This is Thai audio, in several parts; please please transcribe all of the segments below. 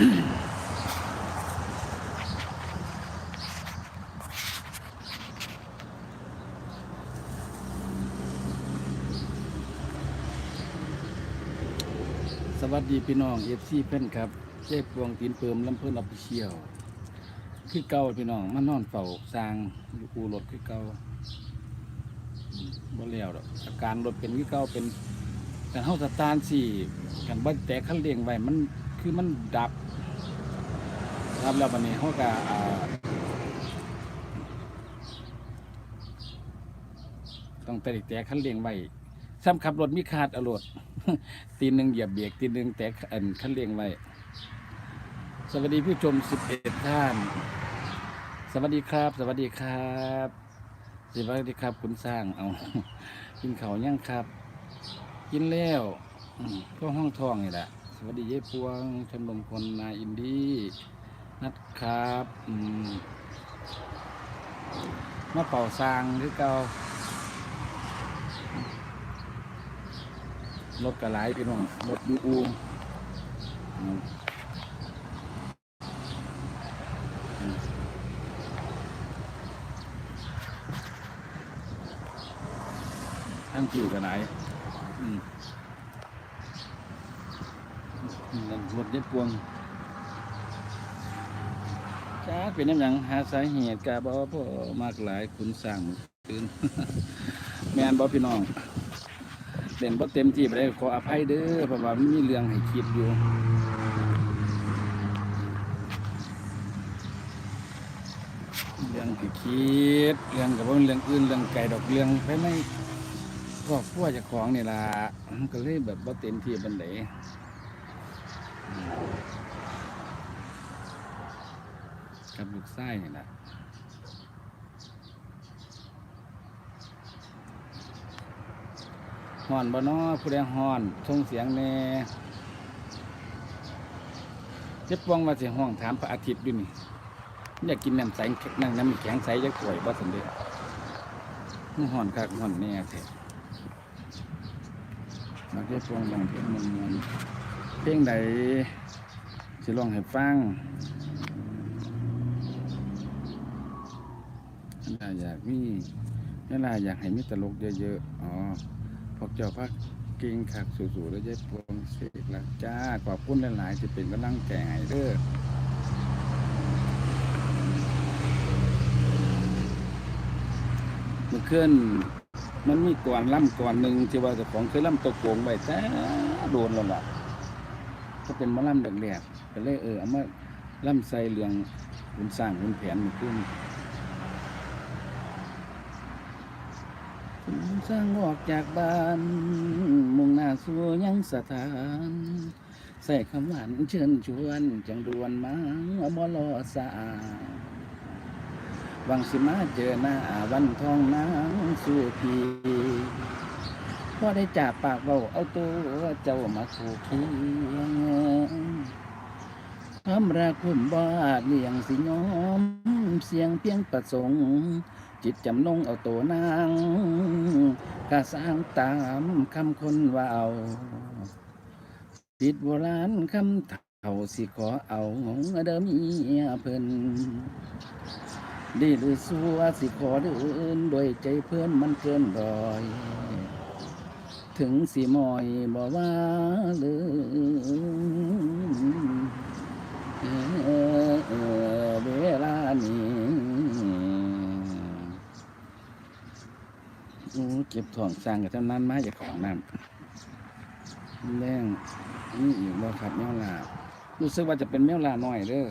สวัสดีพี่น้องเอฟซีเพื่อนครับเจ๊ปวงตีนเปิมลำเพิ่นออฟฟิเชียลคือเก่าพี่น้องมานอนเฝ้าสร้างอยู่อูรถคือเก่าบ่แล้วดอกอาการรถเป็นคือเก่าเป็นการเฮาสตาร์ทสี่กันบ่แต่คันเร่งไว้มันคือมันดับ ครับแล้วบัดนี้เฮาก็ต้องแต่แต่คันเร่งไว้ซ้ำขับรถมีคาดเอารถตีนหนึ่งเหยียบเบรกตีนหนึ่งแตะอันคันเร่งไว้ สวัสดีผู้ชมสิบเอ็ดท่าน สวัสดีครับ สวัสดีครับสวัสดีครับ คุณสร้างเอากินเขาวยังครับ กินแล้วก็ห้องทองนี่แหละสวัสดีเย้พวงชมรมคนนาอินดี้ นัดครับมาเป่าซางหรือเการถกระไหลพี่น้องรถอยูอูอืมอืมทั้งคิวกระไหลายอืมนั่นรถเย็ดพวง จ้าเป็นน้ำหยังหาสาเหตุกาบอพ่อมากหลายคุณสั่งตื่นแมนบอพี่น้องเล่นบ่เต็มที่ไปได้ขออภัยเด้อเพราะว่ามันมีเรื่องให้คิดอยู่เรื่องให้คิดเรื่องกับว่าเรื่องอื่นเรื่องไก่ดอกเรื่องไปไม่ก็พวกเจ้าของนี่ล่ะก็เลยแบบบ่เต็มที่บันไดอืม กับลูกไส้นี่แหละฮ้อนบ่นาะผู้ใดฮ้อนส่งเสียงแน่เจ็บปวงว่าสิห้องถามพระอาทิตย์อยู่นี่อยากกินน้ำใสนั่งน้ำแข็งใสจักถ้วยบ่สำเร็จมันฮ้อนคักฮ้อนแน่แท้มักเจ็บปวงลองเพลงมวนเพลงใดสิร้องให้ฟัง เวลาอยากมีเวลาอยากให้มีตลกเยอะๆ อ๋อ พวกเจ้าพักเก่งขักสู่ๆแล้วยายพวงเสกละจ้า ขอบคุณหลายๆที่เป็นกำลังแก่ให้เด้อเมื่อนมันมีก่อนล่ำก่อนหนึ่งที่ว่าเจ้าของเคยล่ำตะโกงไว้แต่โดนแล้วล่ะก็เป็นมาล่ำแดกๆก็เลยเออเอามาล่ำใส่เรื่องคุณสร้างคุณแผนเมื่อคืน สร้างออกจากบ้าน มุ่งหน้าสู่ยังสถาน ใส่คำหวานเชิญชวน จังดวนมาบ่รอสาวังสิมาเจอหน้าวันทองนางสู่พีพอได้จากปากเบาเอาตัวเจ้ามาคู่เคียงทำรักคุณบ้าเลียงสิยอม เสียงเพียงประสงค์ จิตจำนงเอาตัวนางกะสร้างตามคำคนว่าเอาติดโบราณคำเท่าสิขอเอาเดิมเมียเพิ่นดีหรือสัวสิขอเดินด้วยใจเพื่อนมันเกินรอย ถึงสิมอยบอกว่าเลย เก็บถ่วงสร้างกับเท่านั้นมาจากของน้ำแรงนี่อีกว่าครับแมวลารู้สึกว่าจะเป็นแมวลาหน่อยเด้อ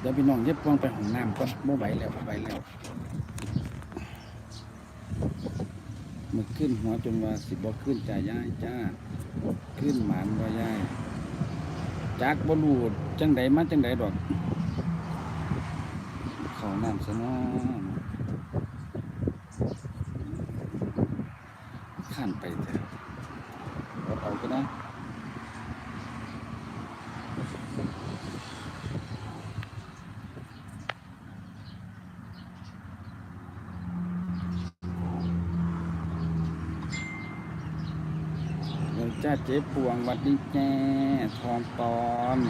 เดี๋ยวพี่น้องเย็บป้องไปห้องน้ำก่อนบ่ไหวแล้วบ่ไหวแล้วมือขึ้นหัวจนว่าสิบ่ขึ้นจ่ายายจ้า ขึ้นหมานว่ายายจากบ่รู้จังใดมาจังใดดอกเขาน้ำซะนาะข้านไปเถอะเอาก็ได้ จ้าเจ๊ปวงวัดดีแจ้ทองปลอม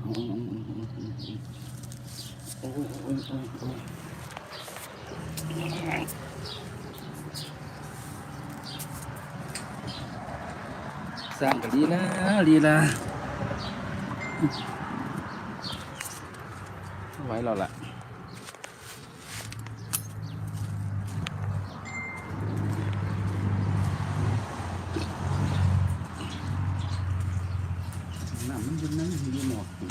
โอ้ยโอ้ยโอ้ยโอ้ยโอ้ย สร้างกันลีนะดีละไว้เราละน้ำมันอยืนนั่นอยืนหมอกอยู่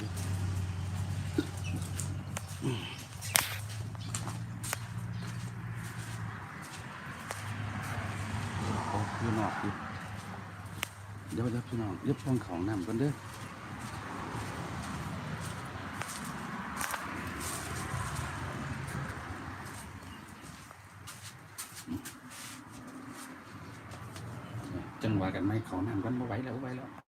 โอ้พี่น้องอยู่เดี๋ ยึดพวช่องของน้ำกันเด้อจังหวะกันไหมเขาน้ำกันมาไหวแล้วไหวแล้ว